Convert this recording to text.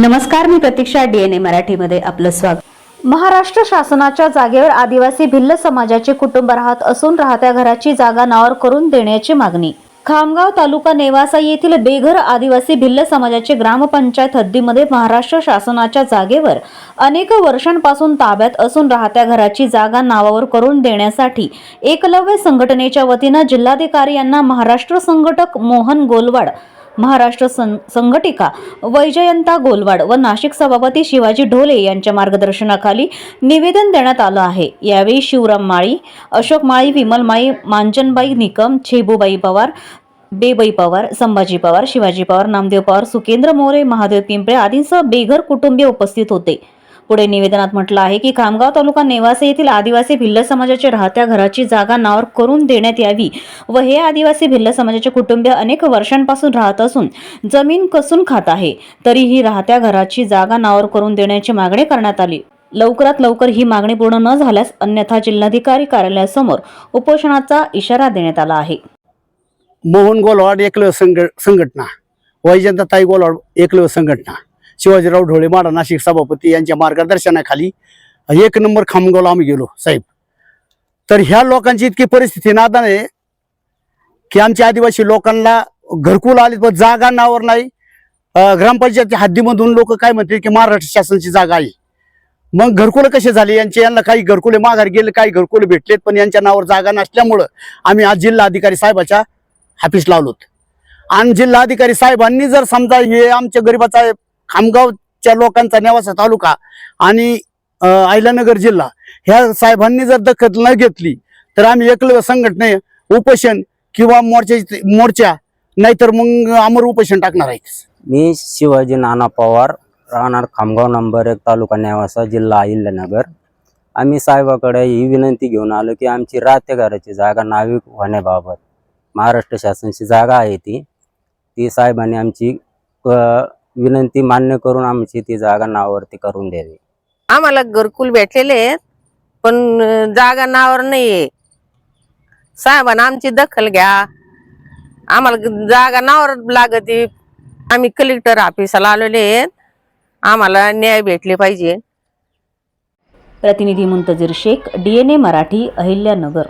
नमस्कार मी प्रतीक्षा डीएनए मराठीमध्ये आपलं स्वागत. महाराष्ट्र शासनाच्या जागेवर आदिवासी भिल्ल समाजाचे कुटुंब राहत असून राहत्या घराची जागा नावावर करून देण्याची मागणी. खामगाव तालुका नेवासा येथील बेघर आदिवासी भिल्ल समाजाचे ग्रामपंचायत हद्दीमध्ये महाराष्ट्र शासनाच्या जागेवर अनेक वर्षांपासून ताब्यात असून राहत्या घराची जागा नावावर करून देण्यासाठी एकलव्य संघटनेच्या वतीनं जिल्हाधिकारी यांना महाराष्ट्र संघटक मोहन गोलवाड महाराष्ट्र सं संघटिका वैजयंता गोलवाड व नाशिक सभापती शिवाजी ढोले यांच्या मार्गदर्शनाखाली निवेदन देण्यात आलं आहे. यावेळी शिवराम माळी अशोक माळी विमल माळी मांजनबाई निकम छेबूबाई पवार बेबाई पवार संभाजी पवार शिवाजी पवार नामदेव पवार सुकेंद्र मोरे महादेव पिंपळे आदींसह बेघर कुटुंबीय उपस्थित होते. पुढे निवेदनात म्हटलं आहे की खामगाव तालुका नेवासे येथील आदिवासी भिल्ल समाजाच्या राहत्या घराची जागा नावर करून देण्यात यावी व हे आदिवासी भिल्ल समाजाचे कुटुंबीय अनेक वर्षांपासून राहत असून जमीन कसून खात आहे. तरीही राहत्या घराची जागा नावर करून देण्याची मागणी करण्यात आली. लवकरात लवकर ही मागणी पूर्ण न झाल्यास अन्यथा जिल्हाधिकारी कार्यालयासमोर उपोषणाचा इशारा देण्यात आला आहे. मोहन गोलवाड एकलव्य संघ संघटना वैजंताताई गोलवाड एकलव्य संघटना. शिवाजीराव ढोळे माडा नाशिक सभापती यांच्या मार्गदर्शनाखाली एक नंबर खामगावला आम्ही गेलो साहेब. तर ह्या लोकांची इतकी परिस्थिती नादान आहे की आमच्या आदिवासी लोकांना घरकुल आले पण जागा नावर नाही. ग्रामपंचायती हद्दीमधून लोक काय म्हणते की महाराष्ट्र शासनाची जागा आहे. मग घरकुल कसे झाले? यांचे यांना काही घरकुले माघारी गेले काही घरकुले भेटलेत पण यांच्या नावावर जागा नसल्यामुळं आम्ही आज जिल्हा अधिकारी साहेबाच्या हाफिस लावलोत आणि जिल्हाधिकारी साहेबांनी जर समजा हे आमच्या गरीबाचा खामगावच्या लोकांचा नेवासा तालुका आणि अं, अहिल्यानगर जिल्हा ह्या साहेबांनी जर दखल न घेतली तर आम्ही एकलव्य संघटने उपोषण किंवा मोर्चा मोर्चा नाहीतर मग अमर उपोषण टाकणार आहे मी शिवाजी नाना पवार राहणार खामगाव नंबर एक तालुका नेवासा जिल्हा अहिल्यानगर. आम्ही साहेबाकडे ही विनंती घेऊन आलो की आमची राहत्या घराची जागा नाविक होण्याबाबत महाराष्ट्र शासनाची जागा आहे ती. ती साहेबांनी आमची विनंती मान्य करून आमची ती जागा नावावरती करून द्यावी. आम्हाला घरकुल भेटलेले आहेत पण जागा नावावर नाहीये. साहेबांना आमची दखल घ्या. आम्हाला जागा नावावर लागते आम्ही कलेक्टर ऑफिसला आलेले आहेत. आम्हाला न्याय भेटले पाहिजे. प्रतिनिधी मुंतजीर शेख डीएनए मराठी अहिल्यानगर.